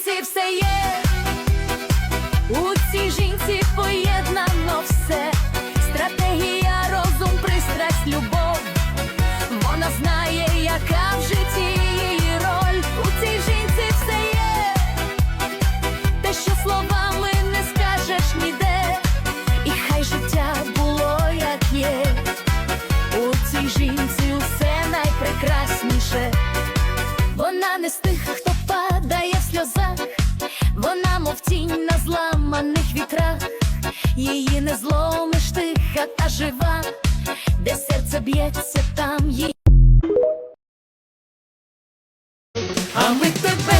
українці все є. I'm with the band.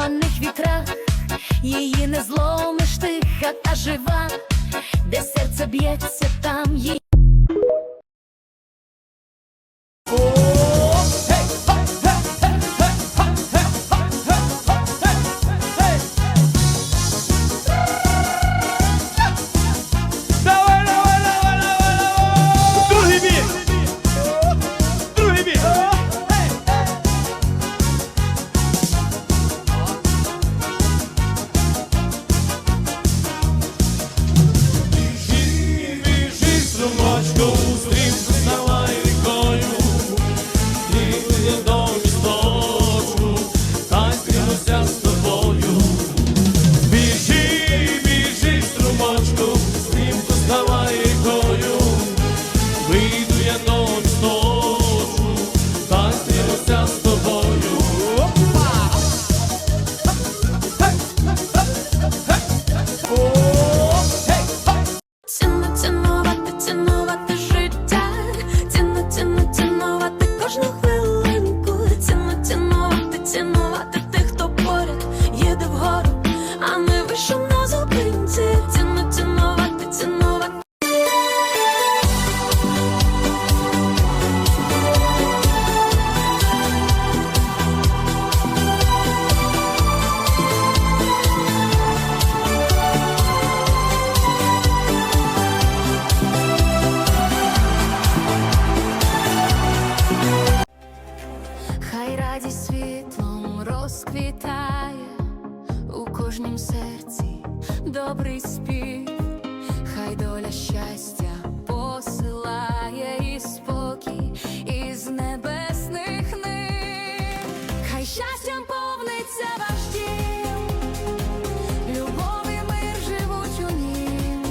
ламаних вітрах, її не зломиш ти, хата жива, де серце б'ється, там її. добрий спів, хай доля щастя посилає і спокій із небесних ним, хай щастям повниться ваш дім, любов і мир живуть у нім,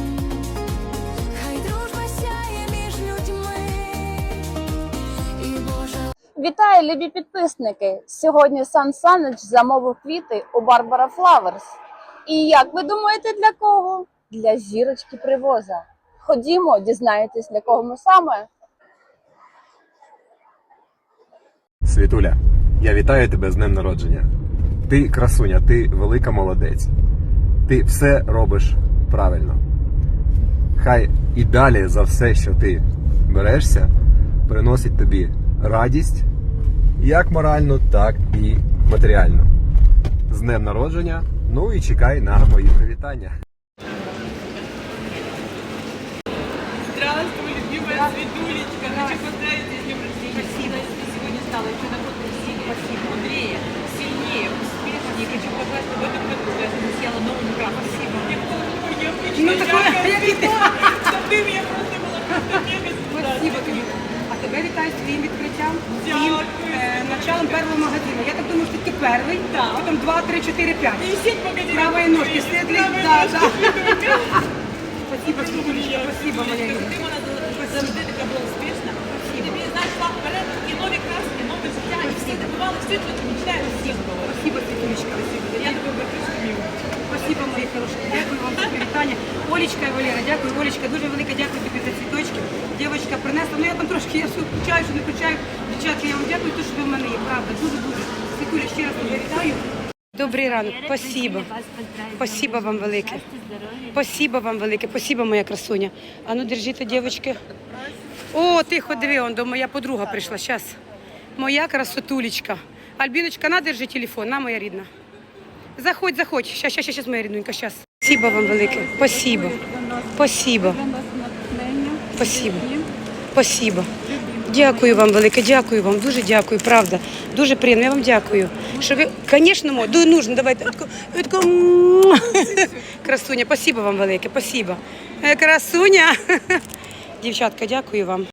хай дружба сяє між людьми. І Боже Вітаю, любі підписники! Сьогодні Сан Санич замовив квіти у Барбара Флаверс. І як ви думаєте, для кого? Для зірочки привоза. Ходімо, дізнаєтесь, для кого ми саме. Світуля, я вітаю тебе з днем народження. Ти красуня, ти велика молодець. Ти все робиш правильно. Хай і далі за все, що ти берешся, приносить тобі радість як моральну, так і матеріальну. З днем народження. Ну і чекай на мої привітання. Здравствуй, любимая Светулечка. Хочу поздравити. с днем рождения. Спасибо. Ты сегодня стала на год красивее, Спасибо. мудрее, сильнее, успешнее. Хочу пожелать, в этом году я засела новым ура. Спасибо. Мне полную, я обычно ну, такое, чтобы ты меня просто была просто мега Спасибо тобі. А тебе вітаю з відкриттям. Дякую. Е, началом першого магазину перший, Так. потім два, три, чотири, п'ять. Правої ножки, Правої да, да. Спасибо, Світулечка, спасибо, моя Ти Юля. вона завжди така була успішна. І тобі, знаєш, вам вперед і нові краски, нове життя, і всі добивали все, ти мечтаєш, всі здобували. Спасибо, Світулечка. Я тебе бережу. Спасибо, мої хороші. Дякую вам за привітання. Олечка і Валера, дякую. Олечка, дуже велике дякую тобі за цвіточки. Дівчинка принесла. Ну я там трошки я все включаю, що не включаю. Дівчатки, я вам дякую, те, що ви в мене є. Правда, дуже дуже. Ще раз вітаю. Добрий ранок, спасибо. Спасибо вам велике. Спасибо вам велике, спасибо, моя красуня. А ну держите, дівчатки. О, тихо, диви, он до моя подруга прийшла. Щас. Моя красотулечка. Альбіночка, на, держи телефон, на, моя рідна. Заходь, заходь. Щас, щас, щас, моя рідненька, щас. Спасибо вам велике. Спасибо. Спасибо. Спасибо. Спасибо. Дякую вам велике, дякую вам, дуже дякую, правда. Дуже приємно, я вам дякую. Що ви, звісно, дуже нужно, давайте. Красуня, спасибо вам велике, спасибо. Е, Красуня. Дівчатка, дякую вам.